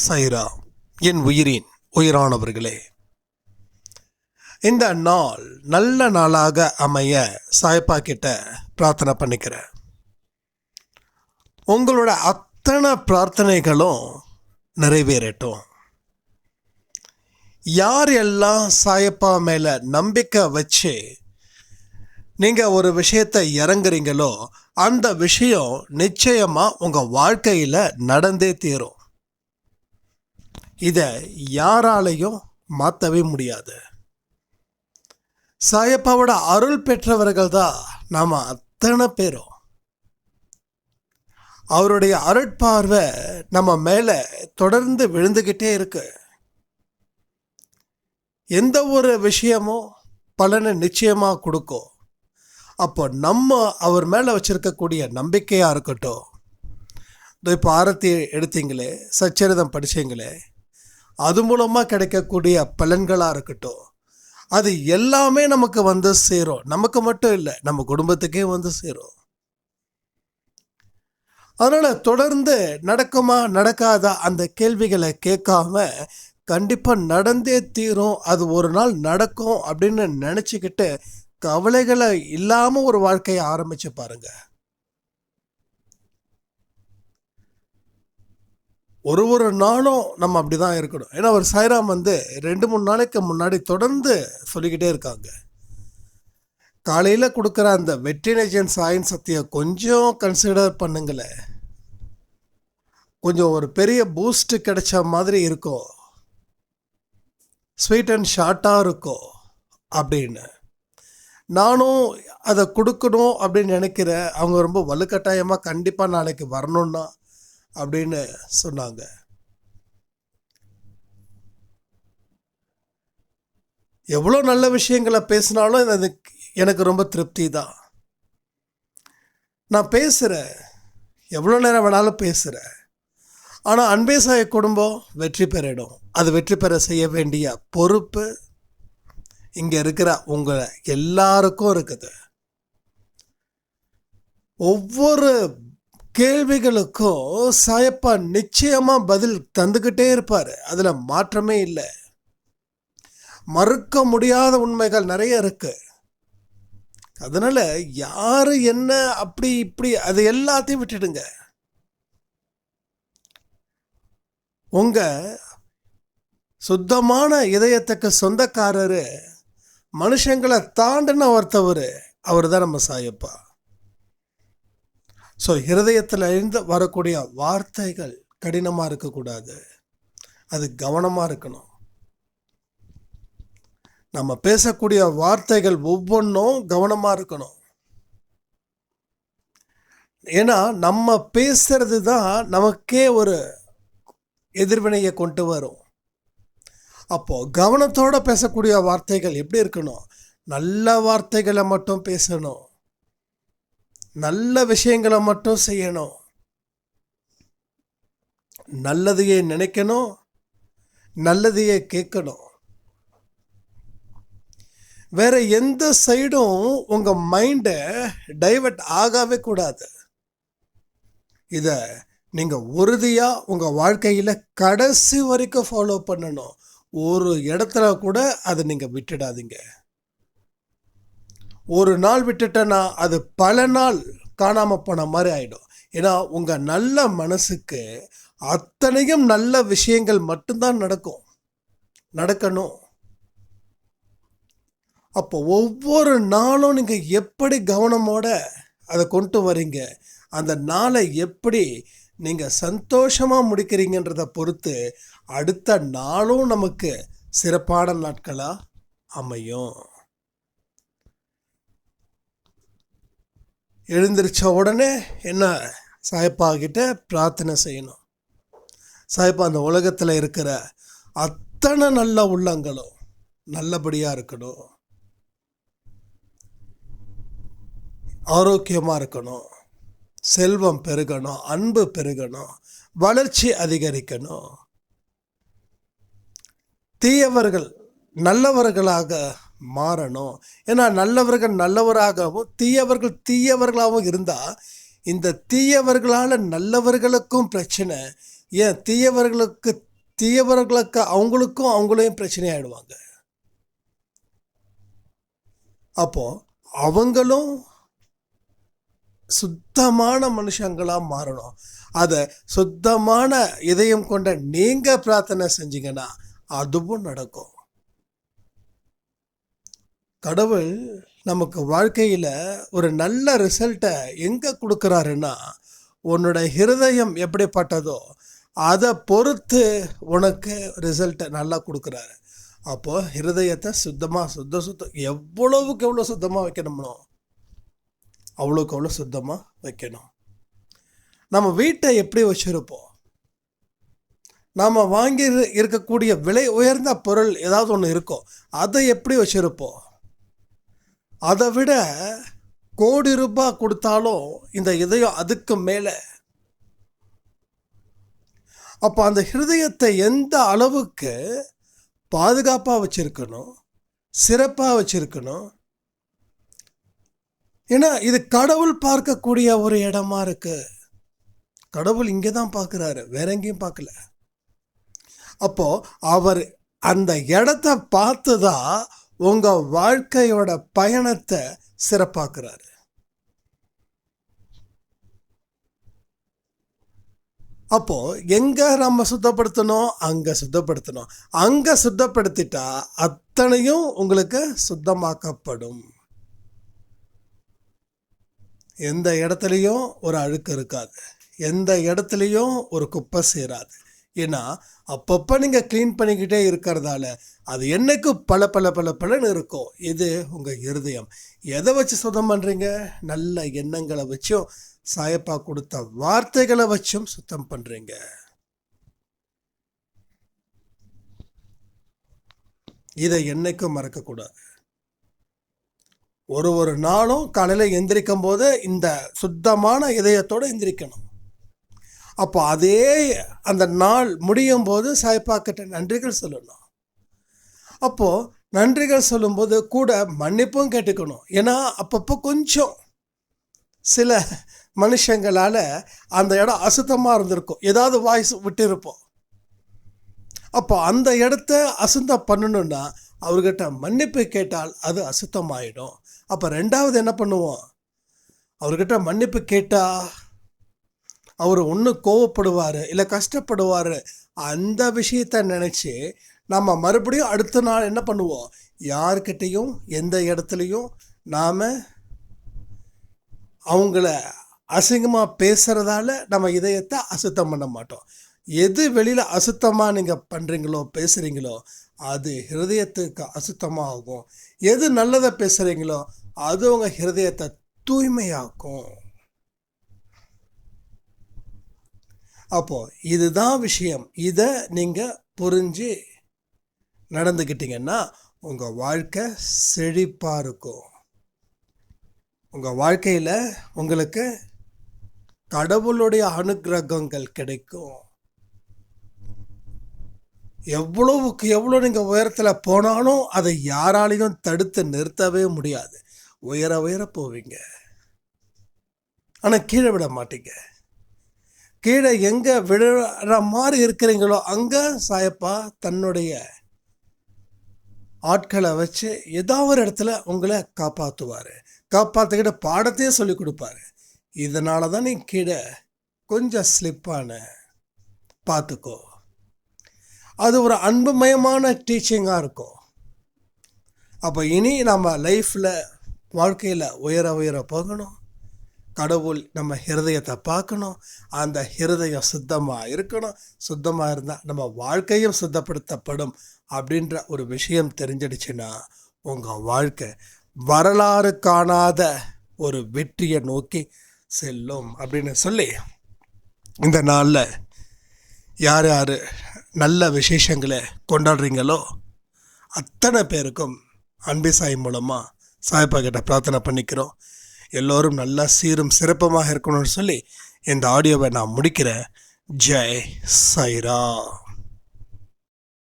சைரா என் உயிரின் உயிரானவர்களே. இந்த நாள் நல்ல நாளாக அமைய சாயப்பா கிட்ட பிரார்த்தனை பண்ணிக்கிறேன். உங்களோட அத்தனை பிரார்த்தனைகளும் நிறைவேறட்டும். யார் எல்லாம் சாயப்பா மேலே நம்பிக்கை வச்சு நீங்கள் ஒரு விஷயத்தை இறங்குறீங்களோ அந்த விஷயம் நிச்சயமாக உங்கள் வாழ்க்கையில் நடந்தே தீரும். இதை யாராலையும் மாற்றவே முடியாது. சாயப்பாவோட அருள் பெற்றவர்கள் தான் நாம் அத்தனை பேரும். அவருடைய அருட்பார்வை நம்ம மேலே தொடர்ந்து விழுந்துக்கிட்டே இருக்கு. எந்த ஒரு விஷயமும் பலனை நிச்சயமாக கொடுக்கும். அப்போ நம்ம அவர் மேலே வச்சுருக்கக்கூடிய நம்பிக்கையாக இருக்கட்டும். இப்போ ஆரத்தி எடுத்தீங்களே சச்சரிதம் படிச்சீங்களே அது மூலமாக கிடைக்கக்கூடிய பலன்களாக இருக்கட்டும். அது எல்லாமே நமக்கு வந்து சேரும். நமக்கு மட்டும் இல்லை நம்ம குடும்பத்துக்கே வந்து சேரும். அதனால் தொடர்ந்து நடக்குமா நடக்காதா அந்த கேள்விகளை கேட்காம கண்டிப்பாக நடந்தே தீரும். அது ஒரு நாள் நடக்கும் அப்படின்னு நினச்சிக்கிட்டு கவலைகளை இல்லாமல் ஒரு வாழ்க்கையை ஆரம்பித்து பாருங்கள் ஒரு ஒரு நாளும் நம்ம அப்படி தான் இருக்கணும். ஏன்னா ஒரு சாய்ராம் வந்து ரெண்டு மூணு நாளைக்கு முன்னாடி தொடர்ந்து சொல்லிக்கிட்டே இருக்காங்க. காலையில் கொடுக்குற அந்த வெற்றினேஜன் சாயின் சக்தியை கொஞ்சம் கன்சிடர் பண்ணுங்களேன். கொஞ்சம் ஒரு பெரிய பூஸ்ட் கிடைச்ச மாதிரி இருக்கும். ஸ்வீட் அண்ட் ஷார்ட்டாக இருக்கும் அப்படின்னு. நானும் அதை கொடுக்கணும் அப்படின்னு நினைக்கிறேன். அவங்க ரொம்ப வலுக்கட்டாயமாக கண்டிப்பாக நாளைக்கு வரணுன்னா அப்படின்னு சொன்னாங்க. எவ்வளோ நல்ல விஷயங்களை பேசினாலும் அது எனக்கு ரொம்ப திருப்தி தான். நான் பேசுகிறேன் எவ்வளோ நேரம் வேணாலும் பேசுகிறேன் ஆனால் அன்பே சாய குடும்பம் வெற்றி பெறிடும் அது வெற்றி பெற செய்ய வேண்டிய பொறுப்பு இங்கே இருக்கிற உங்களை எல்லாருக்கும் இருக்குது. ஒவ்வொரு கேள்விகளுக்கும் சாயப்பா நிச்சயமாக பதில் தந்துக்கிட்டே இருப்பார். அதில் மாற்றமே இல்லை. மறுக்க முடியாத உண்மைகள் நிறைய இருக்கு. அதனால் யார் என்ன அப்படி இப்படி அது எல்லாத்தையும் விட்டுடுங்க. உங்கள் சுத்தமான இதயத்துக்கு சொந்தக்காரரு மனுஷங்களை தாண்டின ஒருத்தவர் அவர் தான் நம்ம சாயப்பா. ஸோ ஹிரதயத்தில் இருந்து வரக்கூடிய வார்த்தைகள் கடினமாக இருக்கக்கூடாது. அது கவனமாக இருக்கணும். நம்ம பேசக்கூடிய வார்த்தைகள் ஒவ்வொன்றும் கவனமாக இருக்கணும். ஏன்னா நம்ம பேசுறது தான் நமக்கே ஒரு எதிர்வினையை கொண்டு வரும். அப்போது கவனத்தோடு பேசக்கூடிய வார்த்தைகள் எப்படி இருக்கணும்? நல்ல வார்த்தைகளை மட்டும் பேசணும். நல்ல விஷயங்களை மட்டும் செய்யணும். நல்லதையே நினைக்கணும். நல்லதையே கேட்கணும். வேற எந்த சைடும் உங்க மைண்டை டைவர்ட் ஆகவே கூடாது. இத நீங்க உறுதியா உங்க வாழ்க்கையில கடைசி வரைக்கும் ஃபாலோ பண்ணணும். ஒரு இடத்துல கூட அதை நீங்க விட்டுடாதீங்க. ஒரு நாள் விட்டுட்டேன்னா அது பல நாள் காணாமல் போன மாதிரி ஆகிடும் ஏன்னா உங்கள் நல்ல மனசுக்கு அத்தனையும் நல்ல விஷயங்கள் மட்டும்தான் நடக்கும். நடக்கணும். அப்போ ஒவ்வொரு நாளும் நீங்கள் எப்படி கவனமோட அதை கொண்டு வரீங்க? அந்த நாளை எப்படி நீங்கள் சந்தோஷமாக முடிக்கிறீங்கன்றதை பொறுத்து அடுத்த நாளும் நமக்கு சிறப்பான நாட்களாக அமையும். எழுந்திரிச்ச உடனே என்ன சாய்ப்பா கிட்ட பிரார்த்தனை செய்யணும். சாய்ப்பா அந்த உலகத்தில் இருக்கிற அத்தனை நல்ல உள்ளங்களும் நல்லபடியாக இருக்கணும். ஆரோக்கியமாக இருக்கணும். செல்வம் பெருகணும் அன்பு பெருகணும் வளர்ச்சி அதிகரிக்கணும். தீயவர்கள் நல்லவர்களாக மாறணும். ஏன்னா நல்லவர்கள் நல்லவராகவும் தீயவர்கள் தீயவர்களாகவும் இருந்தால் இந்த தீயவர்களால் நல்லவர்களுக்கும் பிரச்சனை. ஏன்? தீயவர்களுக்கு தீயவர்களுக்கு அவங்களுக்கும் அவங்களையும் பிரச்சனையாயிடுவாங்க. அப்போது அப்போ அவங்களும் சுத்தமான மனுஷங்களாக மாறணும். அதை சுத்தமான இதயம் கொண்ட நீங்கள் பிரார்த்தனை செஞ்சீங்கன்னா அதுவும் நடக்கும். கடவுள் நமக்கு வாழ்க்கையில் ஒரு நல்ல ரிசல்ட்டை எங்கே கொடுக்குறாருன்னா உன்னோட ஹிருதயம் எப்படிப்பட்டதோ அதை பொறுத்து உனக்கு ரிசல்ட்டை நல்லா கொடுக்குறாரு. அப்போது ஹிருதயத்தை சுத்தமாக சுத்த சுத்தம் எவ்வளவுக்கு எவ்வளோ சுத்தமாக வைக்கணும்னோ அவ்வளோக்கு அவ்வளோ சுத்தமாக வைக்கணும். நம்ம வீட்டை எப்படி வச்சுருப்போம்? நாம் வாங்கி இருக்கக்கூடிய விலை உயர்ந்த பொருள் ஏதாவது ஒன்று இருக்கும் அதை எப்படி வச்சுருப்போம்? அதை விட கோடி ரூபாய் கொடுத்தாலும் இந்த இதயம் அதுக்கு மேலே. அப்போ அந்த ஹிருதயத்தை எந்த அளவுக்கு பாதுகாப்பாக வச்சுருக்கணும் சிறப்பாக வச்சுருக்கணும்? ஏன்னா இது கடவுள் பார்க்கக்கூடிய ஒரு இடமா இருக்குது கடவுள் இங்கே தான் பார்க்குறாரு வேற எங்கேயும் பார்க்கல. அப்போது அவர் அந்த இடத்த பார்த்து தான் உங்கள் வாழ்க்கையோட பயணத்தை சிறப்பாக்குறாரு. அப்போ எங்க நம்ம சுத்தப்படுத்தணும்? அங்க சுத்தப்படுத்தணும். அங்க சுத்தப்படுத்திட்டா அத்தனையும் உங்களுக்கு சுத்தமாக்கப்படும். எந்த இடத்துலையும் ஒரு அழுக்கு இருக்காது. எந்த இடத்துலையும் ஒரு குப்பை சேராது. ஏன்னா அப்பப்போ நீங்கள் க்ளீன் பண்ணிக்கிட்டே இருக்கிறதால அது என்னைக்கு பல பல பல பலன்னு இருக்கும் இது உங்கள் இருதயம். எதை வச்சு சுத்தம் பண்ணுறீங்க நல்ல எண்ணங்களை வச்சும் சாயப்பா கொடுத்த வார்த்தைகளை வச்சும் சுத்தம் பண்ணுறீங்க இதை என்றைக்கும் மறக்கக்கூடாது. ஒரு ஒரு நாளும் காலையில் எந்திரிக்கும் போது இந்த சுத்தமான இதயத்தோடு எந்திரிக்கணும். அப்போ அதே அந்த நாள் முடியும் போது சாய்ப்பாக்கிட்ட நன்றிகள் சொல்லணும். அப்போது நன்றிகள் சொல்லும்போது கூட மன்னிப்பும் கேட்டுக்கணும். ஏன்னா அப்பப்போ கொஞ்சம் சில மனுஷங்களால் அந்த இடம் அசுத்தமாக இருந்திருக்கும். ஏதாவது வாய்ஸ் விட்டிருப்போம். அப்போ அந்த இடத்த அசுத்தம் பண்ணணும்னா அவர்கிட்ட மன்னிப்பு கேட்டால் அது அசுத்தமாயிடும். அப்போ ரெண்டாவது என்ன பண்ணுவோம்? அவர்கிட்ட மன்னிப்பு கேட்டால் அவர் ஒன்று கோவப்படுவார் இல்லை கஷ்டப்படுவார் அந்த விஷயத்த நினச்சி நம்ம மறுபடியும் அடுத்த நாள் என்ன பண்ணுவோம்? யார்கிட்டையும் எந்த இடத்துலையும் நாம் அவங்கள அசிங்கமாக பேசுகிறதால நம்ம இதயத்தை அசுத்தம் பண்ண மாட்டோம். எது வெளியில் அசுத்தமாக நீங்கள் பண்ணுறீங்களோ பேசுகிறீங்களோ அது ஹிருதயத்துக்கு அசுத்தமாக ஆகும் எது நல்லதை பேசுகிறீங்களோ அது உங்கள் ஹிருதயத்தை தூய்மையாக்கும். அப்போது இதுதான் விஷயம். இதை நீங்கள் புரிஞ்சு நடந்துக்கிட்டீங்கன்னா உங்கள் வாழ்க்கை செழிப்பாக இருக்கும். உங்கள் வாழ்க்கையில் உங்களுக்கு கடவுளுடைய அனுக்கிரகங்கள் கிடைக்கும். எவ்வளவுக்கு எவ்வளோ நீங்கள் உயரத்தில் போனாலும் அதை யாராலையும் தடுத்து நிறுத்தவே முடியாது. உயர உயர போவீங்க. ஆனால் கீழே விட மாட்டீங்க. கீழே எங்கே விழுற மாதிரி இருக்கிறீங்களோ அங்கே சாயப்பா தன்னுடைய ஆட்களை வச்சு ஏதாவது ஒரு இடத்துல உங்களை காப்பாற்றுவார் காப்பாற்றிக்கிட்ட பாடத்தையே சொல்லி கொடுப்பாரு. இதனால தான் நீ கீழே கொஞ்சம் ஸ்லிப்பான பார்த்துக்கோ அது ஒரு அன்புமயமான டீச்சிங்காக இருக்கும். அப்போ இனி நம்ம லைஃப்பில் வாழ்க்கையில் உயர உயர போகணும். கடவுள் நம்ம ஹிருதயத்தை பார்க்கணும். அந்த ஹிருதயம் சுத்தமாக இருக்கணும். சுத்தமாக இருந்தால் நம்ம வாழ்க்கையும் சுத்தப்படுத்தப்படும் அப்படின்ற ஒரு விஷயம் தெரிஞ்சிடுச்சுன்னா உங்கள் வாழ்க்கை வரலாறு காணாத ஒரு வெற்றியை நோக்கி செல்லும் அப்படின்னு சொல்லி இந்த நாளில் யார் யார் நல்ல விசேஷங்களை கொண்டாடுறீங்களோ அத்தனை பேருக்கும் அன்பி சாய் மூலமாக சாய்ப்பா கிட்ட பிரார்த்தனை பண்ணிக்கிறோம். எல்லோரும் நல்லா சீரும் சிறப்புமாக இருக்கணும்னு சொல்லி இந்த ஆடியோவை நான் முடிக்கிறேன். ஜெய் சைரா